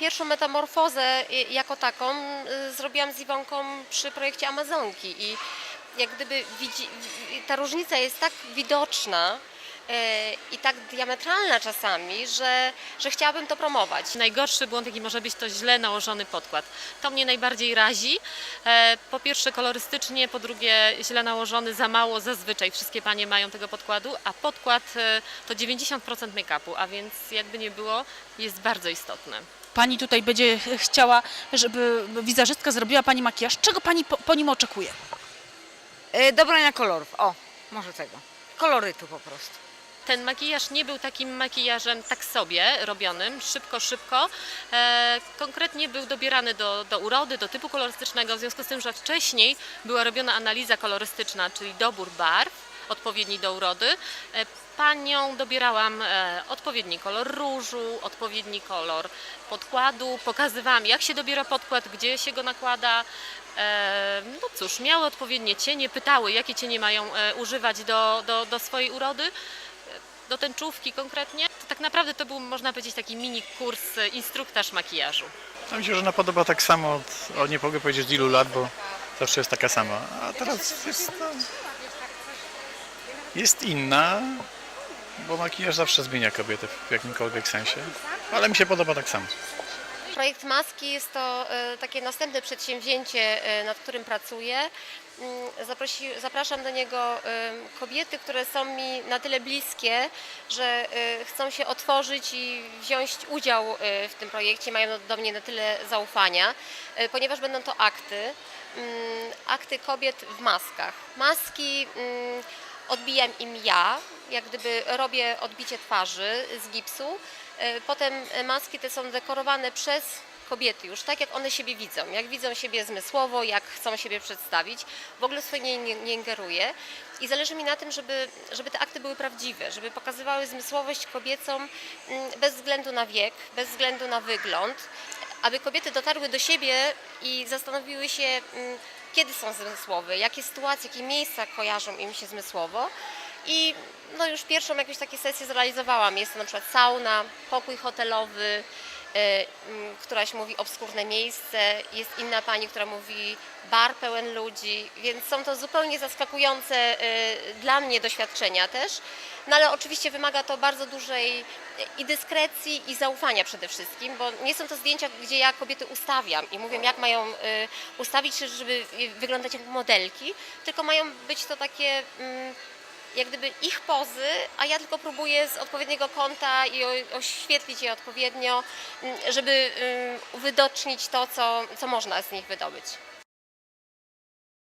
pierwszą metamorfozę y, jako taką y, zrobiłam z Iwonką przy projekcie Amazonki i jak gdyby widzi, ta różnica jest tak widoczna y, i tak diametralna czasami, że, że chciałabym to promować. Najgorszy błąd, jaki może być, to źle nałożony podkład. To mnie najbardziej razi. E, Po pierwsze kolorystycznie, po drugie źle nałożony, za mało zazwyczaj. Wszystkie panie mają tego podkładu, a podkład e, to 90% make-upu, a więc jakby nie było, jest bardzo istotne. Pani tutaj będzie chciała, żeby wizerzystka zrobiła Pani makijaż. Czego Pani po, po nim oczekuje? E, dobrania kolorów, o, może tego. Kolorytu po prostu. Ten makijaż nie był takim makijażem tak sobie robionym, szybko, szybko. E, konkretnie był dobierany do, do urody, do typu kolorystycznego, w związku z tym, że wcześniej była robiona analiza kolorystyczna, czyli dobór barw odpowiedni do urody. E, panią dobierałam e, odpowiedni kolor różu, odpowiedni kolor podkładu, pokazywałam jak się dobiera podkład, gdzie się go nakłada. E, no cóż, miały odpowiednie cienie, pytały jakie cienie mają używać do, do, do swojej urody do tęczówki konkretnie, to tak naprawdę to był, można powiedzieć, taki mini kurs, instruktaż makijażu. No mi się żona podoba tak samo od, o nie mogę powiedzieć od ilu lat, bo zawsze jest taka sama. A teraz jest, no, jest inna, bo makijaż zawsze zmienia kobietę w jakimkolwiek sensie. Ale mi się podoba tak samo. Projekt Maski jest to e, takie następne przedsięwzięcie, e, nad którym pracuję. Mm, Zaprosi, zapraszam do niego e, kobiety, które są mi na tyle bliskie, że chcą się otworzyć i wziąć udział w tym projekcie, mają do mnie na tyle zaufania, ponieważ będą to akty, mm, akty kobiet w maskach. Maski mm, odbijam im ja, jak gdyby robię odbicie twarzy z gipsu. E, Potem maski te są dekorowane przez kobiety już, tak jak one siebie widzą, jak widzą siebie zmysłowo, jak chcą siebie przedstawić. W ogóle swoje nie, nie, nie i zależy mi na tym, żeby, żeby te akty były prawdziwe, żeby pokazywały zmysłowość kobiecą mm, bez względu na wiek, bez względu na wygląd, aby kobiety dotarły do siebie i zastanowiły się, mm, kiedy są zmysłowe, jakie sytuacje, jakie miejsca kojarzą im się zmysłowo. I no już pierwszą jakąś takie sesję zrealizowałam. Jest to na przykład sauna, pokój hotelowy, któraś mówi obskurne miejsce, jest inna pani, która mówi bar pełen ludzi, więc są to zupełnie zaskakujące e, dla mnie doświadczenia też. No ale oczywiście wymaga to bardzo dużej e, i dyskrecji i zaufania przede wszystkim, bo nie są to zdjęcia, gdzie ja kobiety ustawiam i mówię, jak mają e, ustawić się, żeby wyglądać jak modelki, tylko mają być to takie mm, jak gdyby ich pozy, a ja tylko próbuję z odpowiedniego kąta i oświetlić je odpowiednio, mm, żeby mm, uwidocznić to, co, co można z nich wydobyć.